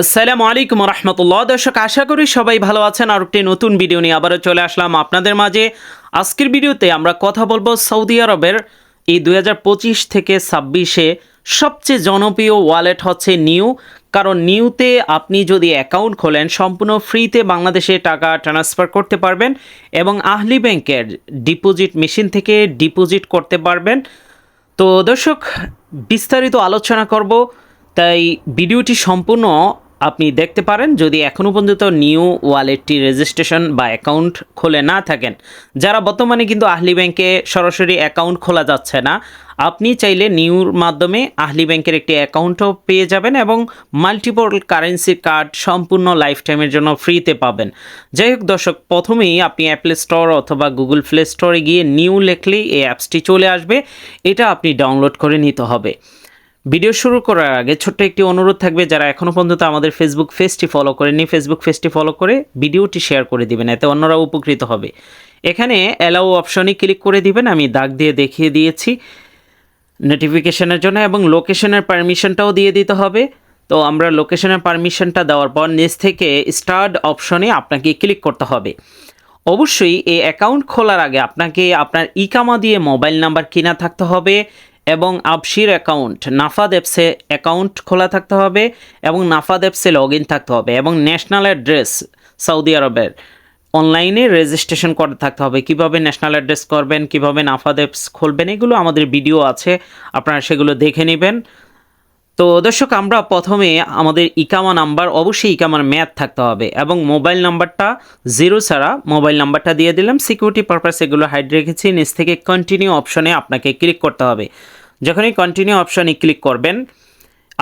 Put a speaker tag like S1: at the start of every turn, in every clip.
S1: আসসালামু আলাইকুম রহমতুল্লাহ দর্শক, আশা করি সবাই ভালো আছেন। আর একটি নতুন ভিডিও নিয়ে আবারও চলে আসলাম আপনাদের মাঝে। আজকের ভিডিওতে আমরা কথা বলব সৌদি আরবের এই দু হাজার পঁচিশ থেকে ছাব্বিশে সবচেয়ে জনপ্রিয় ওয়ালেট হচ্ছে নিউ। কারণ নিউতে আপনি যদি অ্যাকাউন্ট খোলেন, সম্পূর্ণ ফ্রিতে বাংলাদেশে টাকা ট্রান্সফার করতে পারবেন এবং আহলি ব্যাংকের ডিপোজিট মেশিন থেকে ডিপোজিট করতে পারবেন। তো দর্শক, বিস্তারিত আলোচনা করব। তাই ভিডিওটি সম্পূর্ণ আপনি দেখতে পারেন যদি এখনও পর্যন্ত নিউ ওয়ালেটটি রেজিস্ট্রেশন বা অ্যাকাউন্ট খোলে না থাকেন। যারা বর্তমানে কিন্তু আহলি ব্যাংকে সরাসরি অ্যাকাউন্ট খোলা যাচ্ছে না, আপনি চাইলে নিউর মাধ্যমে আহলি ব্যাংকের একটি অ্যাকাউন্টও পেয়ে যাবেন এবং মাল্টিপল কারেন্সি কার্ড সম্পূর্ণ লাইফ টাইমের জন্য ফ্রিতে পাবেন। যাই হোক দর্শক, প্রথমেই আপনি অ্যাপল স্টোর অথবা গুগল প্লে স্টোরে গিয়ে নিউ লেখলেই এই অ্যাপসটি চলে আসবে। এটা আপনি ডাউনলোড করে নিতে হবে। ভিডিও শুরু করার আগে ছোট্ট একটি অনুরোধ থাকবে, যারা এখনও পর্যন্ত আমাদের ফেসবুক পেজটি ফলো করেনি ফেসবুক পেজটি ফলো করে ভিডিওটি শেয়ার করে দিবেন, এতে অন্যরা উপকৃত হবে। এখানে অ্যালাউ অপশনে ক্লিক করে দিবেন, আমি দাগ দিয়ে দেখিয়ে দিয়েছি নোটিফিকেশনের জন্য, এবং লোকেশনের পারমিশনটাও দিয়ে দিতে হবে। তো আমরা লোকেশনের পারমিশনটা দেওয়ার পর নিচ থেকে স্টার্ট অপশনে আপনাকে ক্লিক করতে হবে। অবশ্যই এই অ্যাকাউন্ট খোলার আগে আপনাকে আপনার ইকামা দিয়ে মোবাইল নাম্বার কিনা থাকতে হবে এবং আপসির অ্যাকাউন্ট নাফাদ অ্যাপসে অ্যাকাউন্ট খোলা থাকতে হবে এবং নাফাদ অ্যাপসে লগ ইন থাকতে হবে এবং ন্যাশনাল অ্যাড্রেস সৌদি আরবের অনলাইনে রেজিস্ট্রেশন করে থাকতে হবে। কীভাবে ন্যাশনাল অ্যাড্রেস করবেন, কীভাবে নাফাদ অ্যাপস খুলবেন, এগুলো আমাদের ভিডিও আছে। আপনারা সেগুলো দেখে নেবেন। তো দর্শক, আমরা প্রথমে আমাদের ইকামা নাম্বার, অবশ্যই ইকামার ম্যাথ থাকতে হবে এবং মোবাইল নাম্বারটা জিরো ছাড়া মোবাইল নাম্বারটা দিয়ে দিলাম। সিকিউরিটি পারপাস এগুলো হাইড রেখেছি, নিচ থেকে কন্টিনিউ অপশনে আপনাকে ক্লিক করতে হবে। যখনই কন্টিনিউ অপশনে ক্লিক করবেন,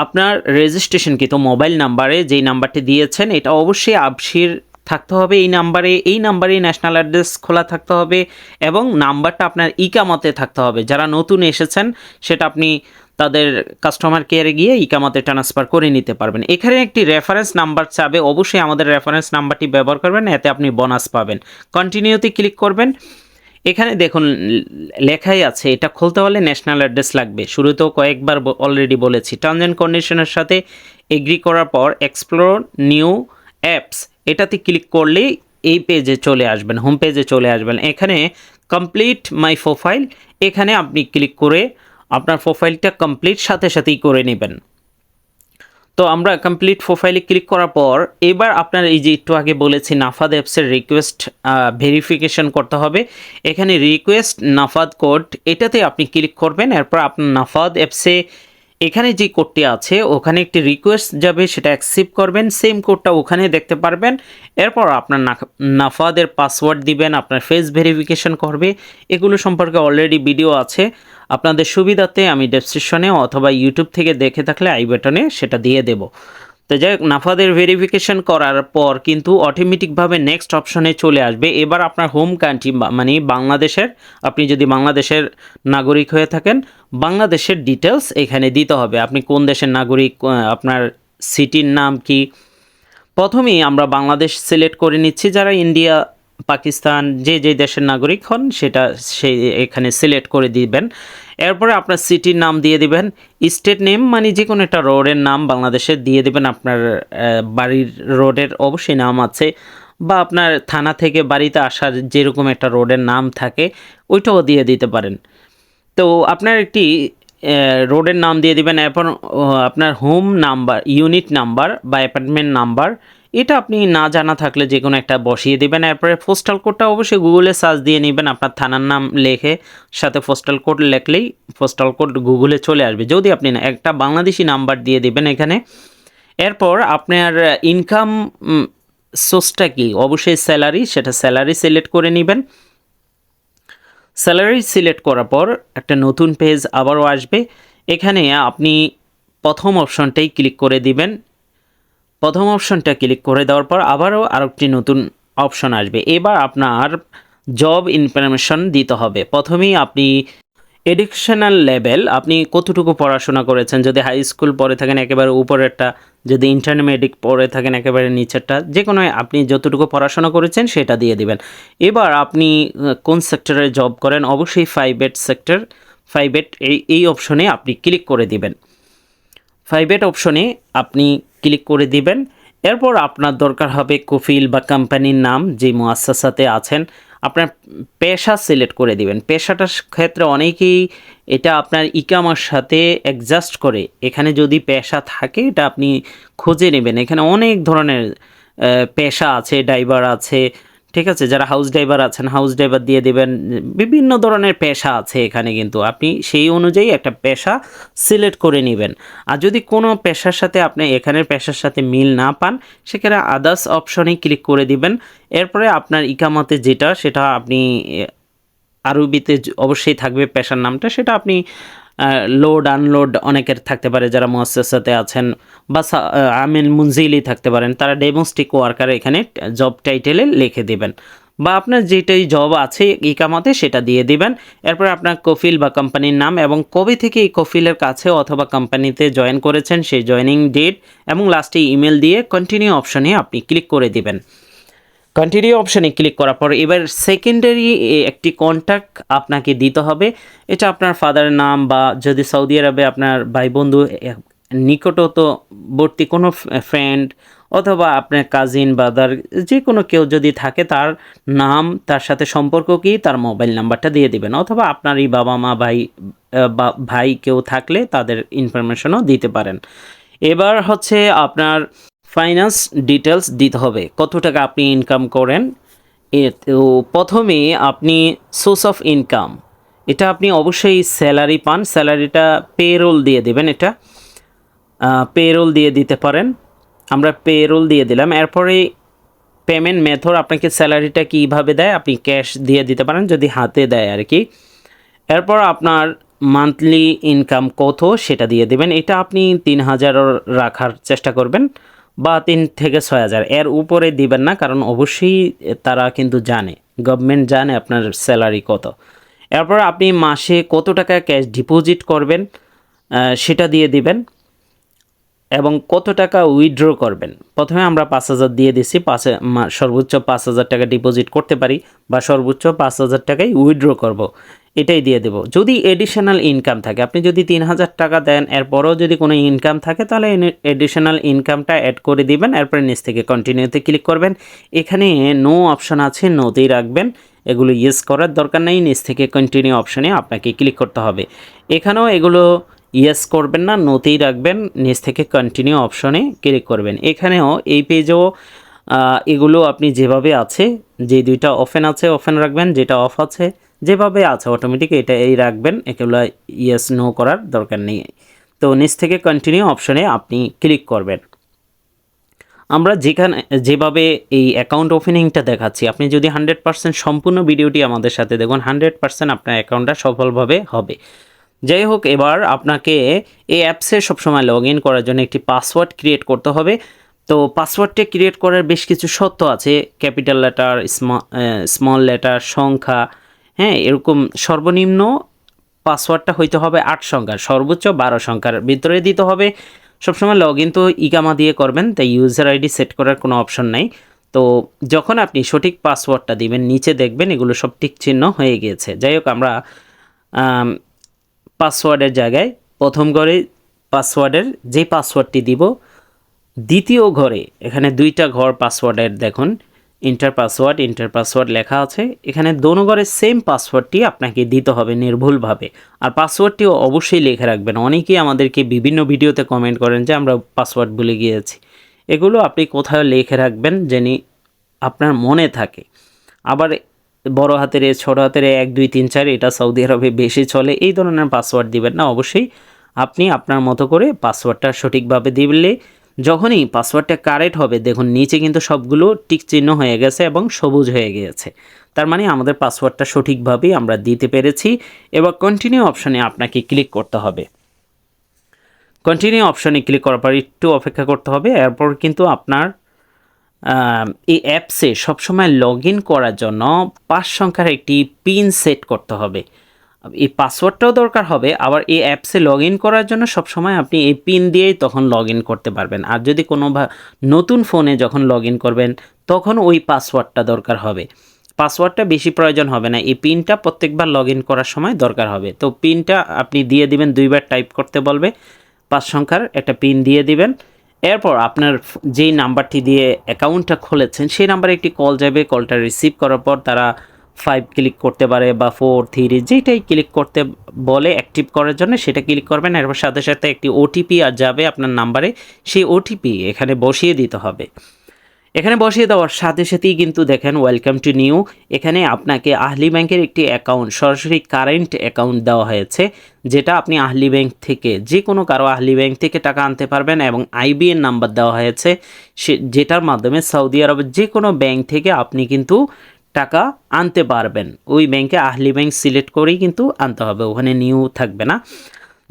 S1: আপনার রেজিস্ট্রেশন কিন্তু মোবাইল নাম্বারে যেই নাম্বারটি দিয়েছেন, এটা অবশ্যই আবশির থাকতে হবে এই নাম্বারে। এই নাম্বারে ন্যাশনাল অ্যাড্রেস খোলা থাকতে হবে এবং নাম্বারটা আপনার ইকামাতে থাকতে হবে। যারা নতুন এসেছেন, সেটা আপনি তাদের কাস্টমার কেয়ারে গিয়ে ইকামাতে ট্রান্সফার করে নিতে পারবেন। এখানে একটি রেফারেন্স নাম্বার চাবে, অবশ্যই আমাদের রেফারেন্স নাম্বারটি ব্যবহার করবেন, এতে আপনি বোনাস পাবেন। কন্টিনিউতে ক্লিক করবেন। এখানে দেখুন, লেখাই আছে, এটা খুলতে হলে ন্যাশনাল অ্যাড্রেস লাগবে। শুরুতেও কয়েকবার অলরেডি বলেছি। টার্মস অ্যান্ড কন্ডিশনের সাথে এগ্রি করার পর এক্সপ্লোর নিউ অ্যাপস এটাতে ক্লিক করলেই এই পেজে চলে আসবেন হোম পেজে চলে আসবেন। এখানে কমপ্লিট মাই প্রোফাইল এখানে আপনি ক্লিক করে আপনার প্রোফাইলটা কমপ্লিট সাথে সাথেই করে নেবেন। তো আমরা কমপ্লিট প্রোফাইলে ক্লিক করার পর, এবার আপনার এই যে একটু আগে বলেছি নাফাদ অ্যাপসের রিকোয়েস্ট ভেরিফিকেশন করতে হবে। এখানে রিকোয়েস্ট নাফাদ কোড এটাতে আপনি ক্লিক করবেন, এরপর আপনার নাফাদ অ্যাপসে এখানে যে কোডটি আছে, ওখানে একটি রিকোয়েস্ট যাবে, সেটা অ্যাকসেপ্ট করবেন। সেম কোডটা ওখানে দেখতে পারবেন। এরপর আপনার নাফাদের পাসওয়ার্ড দিবেন, আপনার ফেস ভেরিফিকেশন করবে। এগুলো সম্পর্কে অলরেডি ভিডিও আছে। আপনাদের সুবিধাতে আমি ডেসক্রিপশনে অথবা ইউটিউব থেকে দেখে থাকলে আই বাটনে সেটা দিয়ে দেব। তো যাই হোক, নাফাদের ভেরিফিকেশন করার পর কিন্তু অটোমেটিকভাবে নেক্সট অপশনে চলে আসবে। এবার আপনার হোম কান্ট্রি মানে বাংলাদেশের, আপনি যদি বাংলাদেশের নাগরিক হয়ে থাকেন, বাংলাদেশের ডিটেলস এখানে দিতে হবে। আপনি কোন দেশের নাগরিক আপনার সিটির নাম কি? প্রথমেই আমরা বাংলাদেশ সিলেক্ট করে নিচ্ছি। যারা ইন্ডিয়া পাকিস্তান যে যে দেশের নাগরিক হন, সেটা সেই এখানে সিলেক্ট করে দিবেন। এরপরে আপনার সিটির নাম দিয়ে দিবেন। স্টেট নেম মানে যে কোনো একটা রোডের নাম বাংলাদেশের দিয়ে দিবেন। আপনার বাড়ির রোডের অবশ্যই নাম আছে। বা আপনার থানা থেকে বাড়িতে আসার যেরকম একটা রোডের নাম থাকে, ওইটাও দিয়ে দিতে পারেন। তো আপনার একটি রোডের নাম দিয়ে দিবেন। এরপর আপনার হোম নাম্বার ইউনিট নাম্বার বা অ্যাপার্টমেন্ট নাম্বার এটা আপনি না জানা থাকলে যে কোনো একটা বসিয়ে দেবেন। এরপরে পোস্টাল কোডটা অবশ্যই গুগলে সার্চ দিয়ে নেবেন। আপনার থানার নাম লেখে সাথে পোস্টাল কোড লেখলেই পোস্টাল কোড গুগলে চলে আসবে। যদি আপনি না, একটা বাংলাদেশি নাম্বার দিয়ে দেবেন এখানে। এরপর আপনার ইনকাম সোর্সটা কি? অবশ্যই স্যালারি সেটা স্যালারি সিলেক্ট করে নেবেন। স্যালারি সিলেক্ট করার পর একটা নতুন পেজ আবারও আসবে। এখানে আপনি প্রথম অপশনটাই ক্লিক করে দিবেন। প্রথম অপশনটা ক্লিক করে দেওয়ার পর আবারও আরেকটি নতুন অপশন আসবে। এবার আপনার জব ইনফরমেশন দিতে হবে। প্রথমেই আপনি এডুকেশনাল লেভেল আপনি কতটুকু পড়াশোনা করেছেন? যদি হাই স্কুল পড়ে থাকেন, একেবারে উপরেরটা যদি ইন্টারমিডিয়েট পড়ে থাকেন, একেবারে নিচেরটা যে কোনো আপনি যতটুকু পড়াশোনা করেছেন, সেটা দিয়ে দিবেন। এবার আপনি কোন সেক্টরে জব করেন, অবশ্যই ফাইভ এড সেক্টর ফাইভ এড এই এই অপশনে আপনি ক্লিক করে দিবেন। ফাইভ এড অপশনে আপনি ক্লিক করে দিবেন। এরপর আপনার দরকার হবে কফিল বা কোম্পানির নাম যে মুয়াসাসাতে আছেন, আপনার পেশা সিলেক্ট করে দিবেন। পেশাটার ক্ষেত্রে অনেকেই এটা আপনার ইকামার সাথে অ্যাডজাস্ট করে। এখানে যদি পেশা থাকে, এটা আপনি খুঁজে নেবেন। এখানে অনেক ধরনের পেশা আছে, ড্রাইভার আছে ঠিক আছে, যারা হাউস ড্রাইভার আছেন হাউস ড্রাইভার দিয়ে দেবেন, বিভিন্ন ধরনের পেশা আছে এখানে কিন্তু। আপনি সেই অনুযায়ী একটা পেশা সিলেক্ট করে নেবেন। আর যদি কোনো পেশার সাথে আপনি এখানের পেশার সাথে মিল না পান সেখানে আদার্স অপশনে ক্লিক করে দিবেন। এরপরে আপনার ইকামতে যেটা, সেটা আপনি আরবিতে অবশ্যই থাকবে পেশার নামটা, সেটা আপনি লোড আনলোড অনেকের থাকতে পারে যারা মুয়াসসাসাতে আছেন বা আমিন মুনজিলি থাকতে পারেন, তারা ডেমোস্টিক ওয়ার্কার এখানে জব টাইটেলে লিখে দিবেন। বা আপনার যেটাই জব আছে ইকামাতে সেটা দিয়ে দিবেন। এরপর আপনার কফিল বা কোম্পানির নাম এবং কবে থেকে এই কফিলের কাছে অথবা কোম্পানিতে জয়েন করেছেন সেই জয়েনিং ডেট এবং লাস্টে ইমেল দিয়ে কন্টিনিউ অপশনে আপনি ক্লিক করে দিবেন। কন্টিনিউ অপশানে ক্লিক করার পর এবার সেকেন্ডারি একটি কন্ট্যাক্ট আপনাকে দিতে হবে। এটা আপনার ফাদারের নাম বা যদি সৌদি আরবে আপনার ভাই বন্ধু নিকটতবর্তী কোনো ফ্রেন্ড অথবা আপনার কাজিন ব্রাদার যে কোনো কেউ যদি থাকে তার নাম, তার সাথে সম্পর্ক কি, তার মোবাইল নাম্বারটা দিয়ে দিবেন। অথবা আপনারই বাবা মা ভাই ভাই কেউ থাকলে তাদের ইনফরমেশনও দিতে পারেন। এবার হচ্ছে আপনার ফাইন্যান্স ডিটেলস দিতে হবে। কত টাকা আপনি ইনকাম করেন? তো প্রথমে আপনি সোর্স অফ ইনকাম এটা আপনি অবশ্যই স্যালারি পান। স্যালারিটা পেরোল দিয়ে দেবেন এটা। পেরোল দিয়ে দিতে পারেন। আমরা পেরোল দিয়ে দিলাম। এরপরে পেমেন্ট মেথড আপনাকে স্যালারিটা কীভাবে দেয়? আপনি ক্যাশ দিয়ে দিতে পারেন, যদি হাতে দেয় আর কি। এরপর আপনার মান্থলি ইনকাম কত, সেটা দিয়ে দেবেন। এটা আপনি তিন হাজারও রাখার চেষ্টা করবেন। বা তিন থেকে ছয় হাজার। এর উপরে দিবেন না, কারণ অবশ্যই তারা কিন্তু জানে। গভর্নমেন্ট জানে আপনার স্যালারি কত। এরপর আপনি মাসে কত টাকা ক্যাশ ডিপোজিট করবেন সেটা দিয়ে দিবেন এবং কত টাকা উইথড্র করবেন। প্রথমে আমরা পাঁচ হাজার দিয়ে দিছি, পাঁচ সর্বোচ্চ পাঁচ হাজার টাকা ডিপোজিট করতে পারি বা সর্বোচ্চ পাঁচ হাজার টাকাই উইথড্র করব। এটাই দিয়ে দেব। যদি এডিশনাল ইনকাম থাকে, আপনি যদি তিন হাজার টাকা দেন, এরপরও যদি কোনো ইনকাম থাকে, তাহলে এডিশনাল ইনকামটা অ্যাড করে দিবেন, এরপরে নিচ থেকে কন্টিনিউতে ক্লিক করবেন। এখানে নো অপশন আছে নোতেই রাখবেন। এগুলো ইয়েস করার দরকার নেই, নিচ থেকে কন্টিনিউ অপশনে আপনাকে ক্লিক করতে হবে। এখানেও এগুলো ইয়েস করবেন না নোতেই রাখবেন, নিচ থেকে কন্টিনিউ অপশনে ক্লিক করবেন। এখানেও এই পেজেও এগুলো আপনি যেভাবে আছে, যে দুইটা ওপেন আছে ওপেন রাখবেন, যেটা অফ আছে যেভাবে আছে অটোমেটিক এটা এই রাখবেন এগুলো ইয়েস নো করার দরকার নেই। তো নিচ থেকে কন্টিনিউ অপশনে আপনি ক্লিক করবেন। আমরা যেখানে, যেভাবে এই অ্যাকাউন্ট ওপেনিংটা দেখাচ্ছি, আপনি যদি হান্ড্রেড পার্সেন্ট সম্পূর্ণ ভিডিওটি আমাদের সাথে দেখুন হান্ড্রেড পার্সেন্ট আপনার অ্যাকাউন্টটা সফলভাবে হবে। যাই হোক, এবার আপনাকে এই অ্যাপসে সবসময় লগ ইন করার জন্য একটি পাসওয়ার্ড ক্রিয়েট করতে হবে। তো পাসওয়ার্ডটা ক্রিয়েট করার বেশ কিছু শর্ত আছে ক্যাপিটাল লেটার স্মল লেটার সংখ্যা হ্যাঁ এরকম সর্বনিম্ন পাসওয়ার্ডটা হইতে হবে আট সংখ্যার, সর্বোচ্চ বারো সংখ্যার। ভিতরে দিতে হবে সবসময় লগ ইন তো ইকামা দিয়ে করবেন, তাই ইউজার আইডি সেট করার কোনো অপশন নাই। তো যখন আপনি সঠিক পাসওয়ার্ডটা দিবেন, নিচে দেখবেন এগুলো সব টিক চিহ্ন হয়ে গিয়েছে। যাই হোক, আমরা পাসওয়ার্ডের জায়গায় প্রথম ঘরে পাসওয়ার্ডের যে পাসওয়ার্ডটি দিব, দ্বিতীয় ঘরে, এখানে দুইটা ঘর পাসওয়ার্ডের দেখুন। ইন্টার পাসওয়ার্ড ইন্টার পাসওয়ার্ড লেখা আছে। এখানে দোনো ঘরের সেম পাসওয়ার্ডটি আপনাকে দিতে হবে নির্ভুলভাবে। আর পাসওয়ার্ডটিও অবশ্যই লিখে রাখবেন। অনেকেই আমাদেরকে বিভিন্ন ভিডিওতে কমেন্ট করেন যে আমরা পাসওয়ার্ড ভুলে গিয়েছি। এগুলো আপনি কোথাও লিখে রাখবেন যিনি আপনার মনে থাকে। আবার বড় হাতের এ, ছোট হাতের এক দুই তিন চার এটা সৌদি আরবে বেশি চলে এই ধরনের পাসওয়ার্ড দিবেন না। অবশ্যই আপনি আপনার মতো করে পাসওয়ার্ডটা সঠিকভাবে দিলে যখনই পাসওয়ার্ডটা কারেক্ট হবে, দেখুন নিচে কিন্তু সবগুলো টিক চিহ্ন হয়ে গেছে এবং সবুজ হয়ে গিয়েছে। তার মানে আমাদের পাসওয়ার্ডটা সঠিকভাবেই আমরা দিতে পেরেছি এবার কন্টিনিউ অপশনে আপনাকে ক্লিক করতে হবে। কন্টিনিউ অপশনে ক্লিক করার পর একটু অপেক্ষা করতে হবে, এরপর কিন্তু আপনার এই অ্যাপসে সবসময় লগ ইন করার জন্য পাঁচ সংখ্যার একটি পিন সেট করতে হবে। এই পাসওয়ার্ডটাও দরকার হবে, আবার এই অ্যাপসে লগ ইন করার জন্য সবসময় আপনি এই পিন দিয়েই তখন লগ ইন করতে পারবেন। আর যদি কোনো নতুন ফোনে যখন লগ ইন করবেন, তখন ওই পাসওয়ার্ডটা দরকার হবে। পাসওয়ার্ডটা বেশি প্রয়োজন হবে না, এই পিনটা প্রত্যেকবার লগ ইন করার সময় দরকার হবে। তো পিনটা আপনি দিয়ে দিবেন, দুইবার টাইপ করতে বলবে, পাঁচ সংখ্যার একটা পিন দিয়ে দিবেন। এরপর আপনার যেই নাম্বারটি দিয়ে অ্যাকাউন্টটা খুলেছেন, সেই নাম্বারে একটি কল যাবে কলটা রিসিভ করার পর তারা ফাইভ ক্লিক করতে পারে বা ফোর থ্রি যেটাই ক্লিক করতে বলে অ্যাক্টিভ করার জন্য সেটা ক্লিক করবেন, এরপর সাথে সাথে একটি ওটিপি আর যাবে আপনার নাম্বারে সেই ওটিপি এখানে বসিয়ে দিতে হবে। এখানে বসিয়ে দেওয়ার সাথে সাথেই কিন্তু দেখেন ওয়েলকাম টু নিউ এখানে আপনাকে আহলি ব্যাংকের একটি অ্যাকাউন্ট সরাসরি কারেন্ট অ্যাকাউন্ট দেওয়া হয়েছে, যেটা আপনি আহলি ব্যাংক থেকে যে কোনো কারও আহলি ব্যাংক থেকে টাকা আনতে পারবেন এবং আইবিএন নাম্বার দেওয়া হয়েছে, সে, যেটার মাধ্যমে সৌদি আরবের যে কোনো ব্যাংক থেকে আপনি কিন্তু টাকা আনতে পারবেন। ওই ব্যাংকে আহলি ব্যাংক সিলেক্ট করেই কিন্তু আনতে হবে, ওখানে নিউ থাকবে না।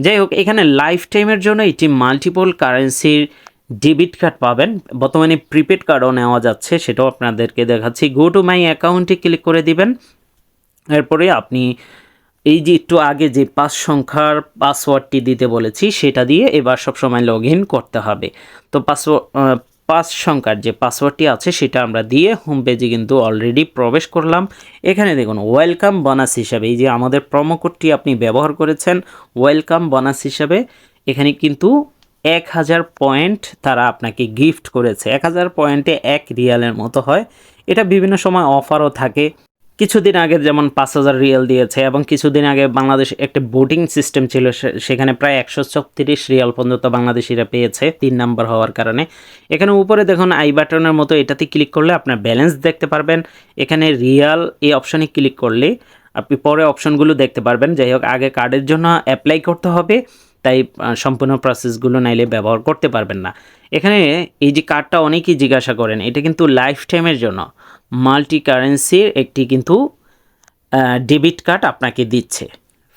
S1: যাই হোক, এখানে লাইফ টাইমের জন্য এটি মাল্টিপল কারেন্সির ডেবিট কার্ড পাবেন। বর্তমানে প্রিপেড কার্ডও নেওয়া যাচ্ছে, সেটাও আপনাদেরকে দেখাচ্ছি। গো টু মাই অ্যাকাউন্টে ক্লিক করে দিবেন। এরপরে আপনি এই যে একটু আগে যে পাঁচ সংখ্যার পাসওয়ার্ডটি দিতে বলেছি, সেটা দিয়ে এবার সবসময় লগ ইন করতে হবে। তো পাসওয়ার্ড পাঁচ সংখ্যার যে পাসওয়ার্ডটি আছে সেটা আমরা দিয়ে হোম পেজে কিন্তু অলরেডি প্রবেশ করলাম। এখানে দেখুন ওয়েলকাম বোনাস হিসাবে, এই যে আমাদের প্রোমো কোডটি আপনি ব্যবহার করেছেন ওয়েলকাম বোনাস হিসাবে, এখানে কিন্তু এক হাজার পয়েন্ট তারা আপনাকে গিফট করেছে। এক হাজার পয়েন্টে এক রিয়ালের মতো হয়। এটা বিভিন্ন সময় অফারও থাকে। কিছুদিন আগে যেমন পাঁচ হাজার রিয়াল দিয়েছে এবং কিছুদিন আগে বাংলাদেশ একটা বোটিং সিস্টেম ছিল সেখানে প্রায় একশো ছত্রিশ রিয়াল পর্যন্ত বাংলাদেশিরা পেয়েছে তিন নাম্বার হওয়ার কারণে। এখানে উপরে দেখুন আই বাটনের মতো এটাতে ক্লিক করলে আপনার ব্যালেন্স দেখতে পারবেন। এখানে রিয়াল এই অপশনে ক্লিক করলে আপনি পরে অপশনগুলো দেখতে পারবেন। যাই হোক, আগে কার্ডের জন্য অ্যাপ্লাই করতে হবে, তাই সম্পূর্ণ প্রসেসগুলো নাইলে ব্যবহার করতে পারবেন না। এখানে এই যে কার্ডটা অনেকেই জিজ্ঞাসা করেন, এটা কিন্তু লাইফ টাইমের জন্য। মাল্টি কারেন্সির একটি কিন্তু ডেবিট কার্ড আপনাকে দিচ্ছে।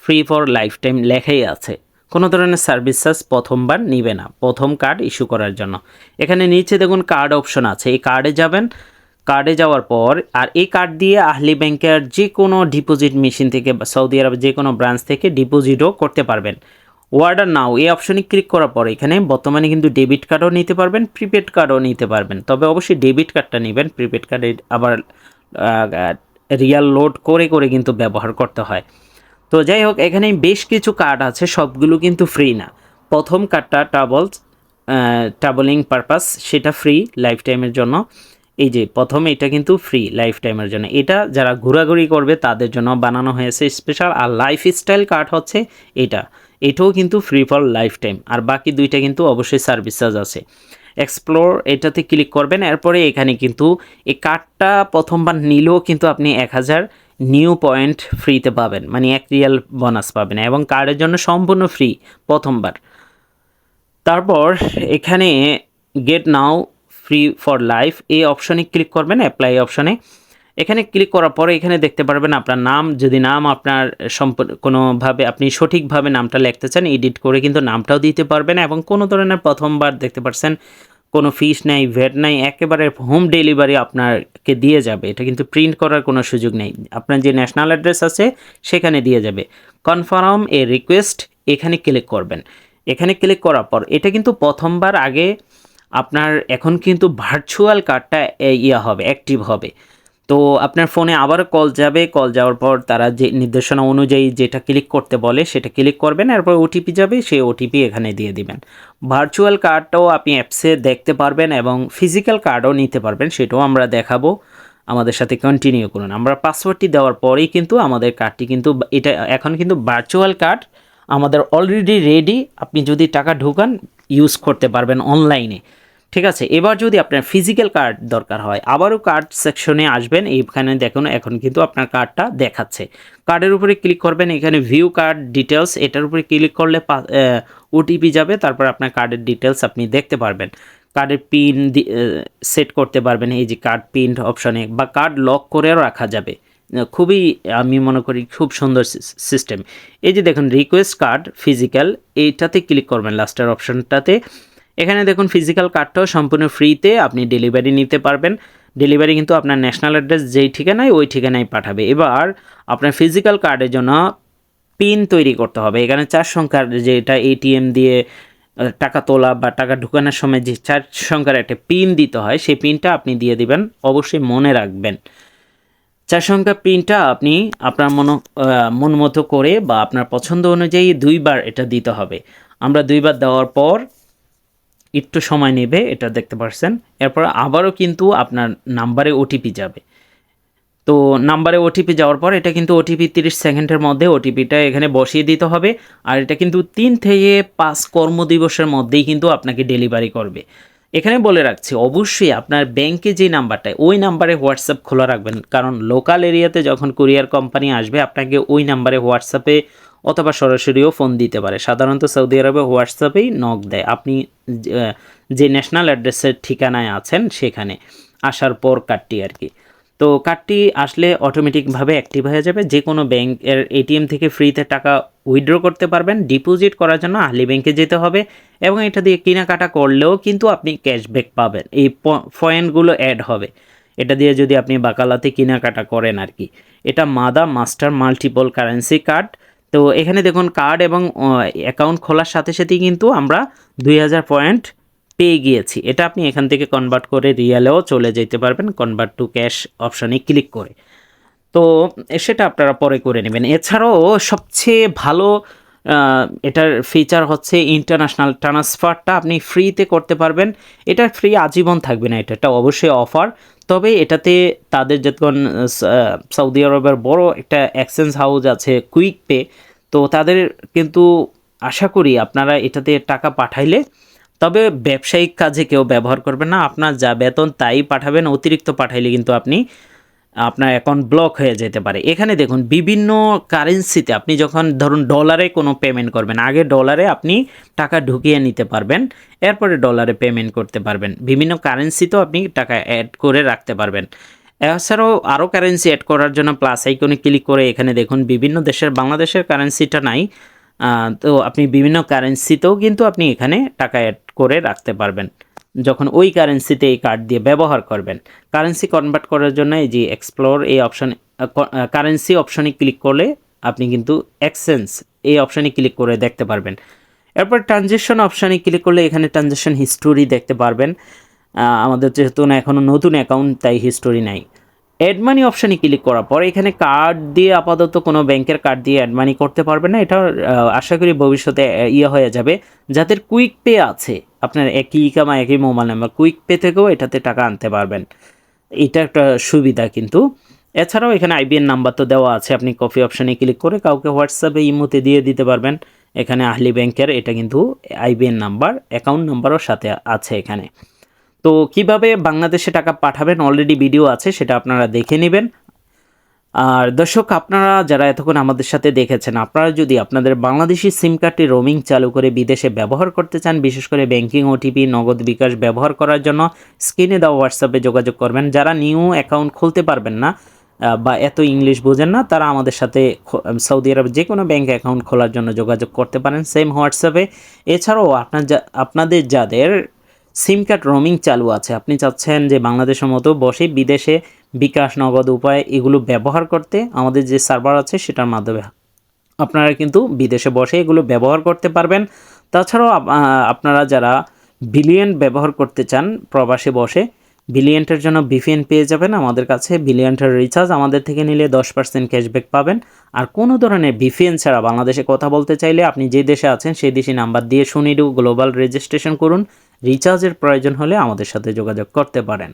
S1: ফ্রি ফর লাইফ টাইম লেখাই আছে। কোনো ধরনের সার্ভিস চার্জ প্রথমবার নিবে না, প্রথম কার্ড ইস্যু করার জন্য। এখানে নিচে দেখুন কার্ড অপশন আছে। এই কার্ডে যাবেন। কার্ডে যাওয়ার পর, আর এই কার্ড দিয়ে আহলি ব্যাংকের যে কোনো ডিপোজিট মেশিন থেকে সৌদি আরবের যে কোনো ব্রাঞ্চ থেকে ডিপোজিটও করতে পারবেন। ওয়ার্ডার নাও এই অপশনে ক্লিক করার পর এখানে বর্তমানে কিন্তু ডেবিট কার্ডও নিতে পারবেন প্রিপেড কার্ডও নিতে পারবেন। তবে অবশ্যই ডেবিট কার্ডটা নেবেন প্রিপেড কার্ডে আবার রিয়াল লোড করে করে কিন্তু ব্যবহার করতে হয়। তো যাই হোক, এখানে বেশ কিছু কার্ড আছে, সবগুলো কিন্তু ফ্রি না। প্রথম কার্ডটা ট্রাভেলস ট্রাভেলিং পারপাস সেটা ফ্রি লাইফ টাইমের জন্য। এই যে প্রথম এটা কিন্তু ফ্রি লাইফ টাইমের জন্য। এটা যারা ঘোরাঘুরি করবে, তাদের জন্য বানানো হয়েছে স্পেশাল আর লাইফ স্টাইল কার্ড হচ্ছে এটা। এটাও কিন্তু ফ্রি ফর লাইফ টাইম আর বাকি দুইটা কিন্তু অবশ্যই সার্ভিস চার্জ আছে। এক্সপ্লোর এটাতে ক্লিক করবেন, এরপরে এখানে কিন্তু এই কার্ডটা প্রথমবার নিলেও কিন্তু আপনি এক হাজার নিউ পয়েন্ট ফ্রিতে পাবেন মানে এক রিয়াল বোনাস পাবেন, এবং কার্ডের জন্য সম্পূর্ণ ফ্রি প্রথমবার। তারপর এখানে get now free for life এই অপশনে ক্লিক করবেন অ্যাপ্লাই অপশনে এখানে ক্লিক করার পরে এখানে দেখতে পারবেন আপনার নাম, যদি নাম আপনার সম্পূর্ণ, কোনোভাবে আপনি সঠিকভাবে নামটা লিখতে চান এডিট করে কিন্তু নামটাও দিতে পারবেন এবং কোনো ধরনের প্রথমবার দেখতে পাচ্ছেন কোনো ফিস নাই ভ্যাট নাই, একেবারে হোম ডেলিভারি আপনাকে দিয়ে যাবে। এটা কিন্তু প্রিন্ট করার কোনো সুযোগ নেই। আপনার যে ন্যাশনাল অ্যাড্রেস আছে, সেখানে দিয়ে যাবে। কনফার্ম এ রিকোয়েস্ট এখানে ক্লিক করবেন। এখানে ক্লিক করার পর, এটা কিন্তু প্রথমবার আগে আপনার এখন কিন্তু ভার্চুয়াল কার্ডটা ইয়া হবে অ্যাক্টিভ হবে। তো আপনার ফোনে আবারও কল যাবে, কল যাওয়ার পর তারা যে নির্দেশনা অনুযায়ী যেটা ক্লিক করতে বলে সেটা ক্লিক করবেন, এরপর ওটিপি যাবে, সেই ওটিপি এখানে দিয়ে দিবেন। ভার্চুয়াল কার্ডটাও আপনি অ্যাপসে দেখতে পারবেন এবং ফিজিক্যাল কার্ডও নিতে পারবেন, সেটাও আমরা দেখাবো। আমাদের সাথে কন্টিনিউ করুন। আমরা পাসওয়ার্ডটি দেওয়ার পরেই কিন্তু আমাদের কার্ডটি কিন্তু এটা এখন কিন্তু ভার্চুয়াল কার্ড আমাদের অলরেডি রেডি আপনি যদি টাকা ঢুকান ইউজ করতে পারবেন অনলাইনে ঠিক আছে, এবার যদি আপনার ফিজিক্যাল কার্ড দরকার হয়, আবারও কার্ড সেকশনে আসবেন, এইখানে দেখুন এখন কিন্তু আপনার কার্ডটা দেখাচ্ছে। কার্ডের উপরে ক্লিক করবেন, এখানে ভিউ কার্ড ডিটেলস এটার উপরে ক্লিক করলে ওটিপি যাবে, তারপর আপনার কার্ডের ডিটেলস আপনি দেখতে পারবেন। কার্ডের পিন সেট করতে পারবেন, এই যে কার্ড পিন অপশনে বা কার্ড লক করেও রাখা যাবে। খুবই, আমি মনে করি, খুব সুন্দর সিস্টেম এই যে দেখুন রিকোয়েস্ট কার্ড ফিজিক্যাল এইটাতে ক্লিক করবেন লাস্টের অপশনটাতে এখানে দেখুন ফিজিক্যাল কার্ডটাও সম্পূর্ণ ফ্রিতে আপনি ডেলিভারি নিতে পারবেন। ডেলিভারি কিন্তু আপনার ন্যাশনাল অ্যাড্রেস যেই ঠিকানায়, ওই ঠিকানায় পাঠাবে। এবার আপনার ফিজিক্যাল কার্ডের জন্য পিন তৈরি করতে হবে। এখানে চার সংখ্যার যেটা এটিএম দিয়ে টাকা তোলা বা টাকা ঢুকানোর সময় যে চার সংখ্যার একটা পিন দিতে হয়, সেই পিনটা আপনি দিয়ে দিবেন। অবশ্যই মনে রাখবেন। চার সংখ্যা পিনটা আপনি আপনার মন মন মতো করে বা আপনার পছন্দ অনুযায়ী দুইবার এটা দিতে হবে। আমরা দুইবার দেওয়ার পর একটু সময় নেবে, এটা দেখতে পাচ্ছেন এরপর আবারও কিন্তু আপনার নাম্বারে ওটিপি যাবে। তো নাম্বারে ওটিপি যাওয়ার পর এটা কিন্তু ওটিপি তিরিশ সেকেন্ডের মধ্যে ওটিপিটা এখানে বসিয়ে দিতে হবে। আর এটা কিন্তু তিন থেকে পাঁচ কর্মদিবসের মধ্যেই কিন্তু আপনাকে ডেলিভারি করবে। এখানে বলে রাখছি, অবশ্যই আপনার ব্যাংকে যে নাম্বারটা, ওই নাম্বারে হোয়াটসঅ্যাপ খোলা রাখবেন। কারণ লোকাল এরিয়াতে যখন কুরিয়ার কোম্পানি আসবে, আপনাকে ওই নাম্বারে হোয়াটসঅ্যাপে অথবা সরাসরিও ফোন দিতে পারে। সাধারণত সৌদি আরবে হোয়াটসঅ্যাপেই নক দেয়। আপনি যে- ন্যাশনাল অ্যাড্রেসের ঠিকানায় আছেন সেখানে আসার পর কার্ডটি আর কি। তো কার্ডটি আসলে অটোমেটিকভাবে অ্যাক্টিভ হয়ে যাবে। যে কোনো ব্যাংকের এটিএম থেকে ফ্রিতে টাকা উইথড্র করতে পারবেন। ডিপোজিট করার জন্য আহলি ব্যাংকে যেতে হবে এবং এটা দিয়ে কেনাকাটা করলেও কিন্তু আপনি ক্যাশব্যাক পাবেন। এই পয়েন্টগুলো অ্যাড হবে। এটা দিয়ে যদি আপনি বাকালাতে কেনাকাটা করেন আর কি। এটা মাদা মাস্টার মাল্টিপল কারেন্সি কার্ড। তো এখানে দেখুন কার্ড এবং অ্যাকাউন্ট খোলার সাথে সাথেই কিন্তু আমরা দুই হাজার পয়েন্ট পেয়ে গিয়েছি। এটা আপনি এখান থেকে কনভার্ট করে রিয়ালেও চলে যেতে পারবেন কনভার্ট টু ক্যাশ অপশানে ক্লিক করে। তো সেটা আপনারা পরে করে নেবেন। এছাড়াও সবচেয়ে ভালো এটার ফিচার হচ্ছে ইন্টারন্যাশনাল ট্রান্সফারটা আপনি ফ্রিতে করতে পারবেন। এটা ফ্রি আজীবন থাকবে না, এটা একটা অবশ্যই অফার তবে এটাতে তাদের যখন সৌদি আরবের বড় একটা এক্সচেঞ্জ হাউস আছে কুইক পে তো তাদের কিন্তু আশা করি আপনারা এটাতে টাকা পাঠাইলে, তবে ব্যবসায়িক কাজে কেউ ব্যবহার করবেন না। আপনার যা বেতন তাই পাঠাবেন, অতিরিক্ত পাঠাইলে কিন্তু আপনি আপনার অ্যাকাউন্ট ব্লক হয়ে যেতে পারে। এখানে দেখুন, বিভিন্ন কারেন্সিতে আপনি যখন ধরুন ডলারে কোনো পেমেন্ট করবেন, আগে ডলারে আপনি টাকা ঢুকিয়ে নিতে পারবেন, এরপরে ডলারে পেমেন্ট করতে পারবেন। বিভিন্ন কারেন্সিতেও আপনি টাকা অ্যাড করে রাখতে পারবেন। এছাড়াও আরও কারেন্সি অ্যাড করার জন্য প্লাস আইকনে ক্লিক করে এখানে দেখুন, বিভিন্ন দেশের, বাংলাদেশের কারেন্সিটা নাই। তো আপনি বিভিন্ন কারেন্সিতেও কিন্তু আপনি এখানে টাকা অ্যাড করে রাখতে পারবেন। যখন ওই কারেন্সিতে এই কার্ড দিয়ে ব্যবহার করবেন কারেন্সি কনভার্ট করার জন্য এই যে এক্সপ্লোর এই অপশন কারেন্সি অপশনে ক্লিক করলে আপনি কিন্তু এক্সচেঞ্জ এই অপশনে ক্লিক করে দেখতে পারবেন। এরপর ট্রানজেকশন অপশানে ক্লিক করলে এখানে ট্রানজেকশন হিস্টোরি দেখতে পারবেন। আমাদের যেহেতু না এখনও নতুন অ্যাকাউন্ট তাই হিস্টোরি নাই। অ্যাড মানি অপশানে ক্লিক করার পর এখানে কার্ড দিয়ে আপাতত কোনো ব্যাংকের কার্ড দিয়ে অ্যাড মানি করতে পারবেন না। এটা আশা করি ভবিষ্যতে ইয়ে হয়ে যাবে। যাদের কুইক পে আছে আপনার একই ইকামা, একই মোবাইল নাম্বার, কুইক পে থেকেও এটাতে টাকা আনতে পারবেন। এটা একটা সুবিধা কিন্তু। এছাড়াও এখানে আইবিএন নাম্বার তো দেওয়া আছে, আপনি কপি অপশানে ক্লিক করে কাউকে হোয়াটসঅ্যাপে ইমোতে দিয়ে দিতে পারবেন। এখানে আহলি ব্যাংকের এটা কিন্তু আইবিএন নাম্বার, অ্যাকাউন্ট নাম্বারও সাথে আছে এখানে। তো কীভাবে বাংলাদেশে টাকা পাঠাবেন, অলরেডি ভিডিও আছে, সেটা আপনারা দেখে নেবেন। আর দর্শক, আপনারা যারা এতক্ষণ আমাদের সাথে দেখেছেন, আপনারা যদি আপনাদের বাংলাদেশি সিম কার্ডটি রোমিং চালু করে বিদেশে ব্যবহার করতে চান, বিশেষ করে ব্যাংকিং ওটিপি নগদ বিকাশ ব্যবহার করার জন্য স্ক্রিনে দেওয়া হোয়াটসঅ্যাপে যোগাযোগ করবেন। যারা নিউ অ্যাকাউন্ট খুলতে পারবেন না বা এত ইংলিশ বোঝেন না, তারা আমাদের সাথে সৌদি আরব যে কোনো ব্যাংক অ্যাকাউন্ট খোলার জন্য যোগাযোগ করতে পারেন। সেম হোয়াটসঅ্যাপে এছাড়াও আপনার আপনাদের যাদের সিম কার্ড রোমিং চালু আছে। আপনি চাচ্ছেন যে বাংলাদেশের মতো বসে বিদেশে বিকাশ, নগদ উপায় এগুলো ব্যবহার করতে আমাদের যে সার্ভার আছে সেটার মাধ্যমে আপনারা কিন্তু বিদেশে বসে এগুলো ব্যবহার করতে পারবেন। তাছাড়াও আপনারা যারা বিলিয়ন ব্যবহার করতে চান, প্রবাসে বসে বিলিয়নটার জন্য বিপিএন পেয়ে যাবেন। আমাদের কাছে বিলিয়নটার রিচার্জ আমাদের থেকে নিলে দশ পার্সেন্ট ক্যাশব্যাক পাবেন। আর কোনো ধরনের বিপিএন ছাড়া বাংলাদেশে কথা বলতে চাইলে আপনি যে দেশে আছেন সেই দেশে নাম্বার দিয়ে শুনিডু গ্লোবাল রেজিস্ট্রেশন করুন। রিচার্জের প্রয়োজন হলে আমাদের সাথে যোগাযোগ করতে পারেন।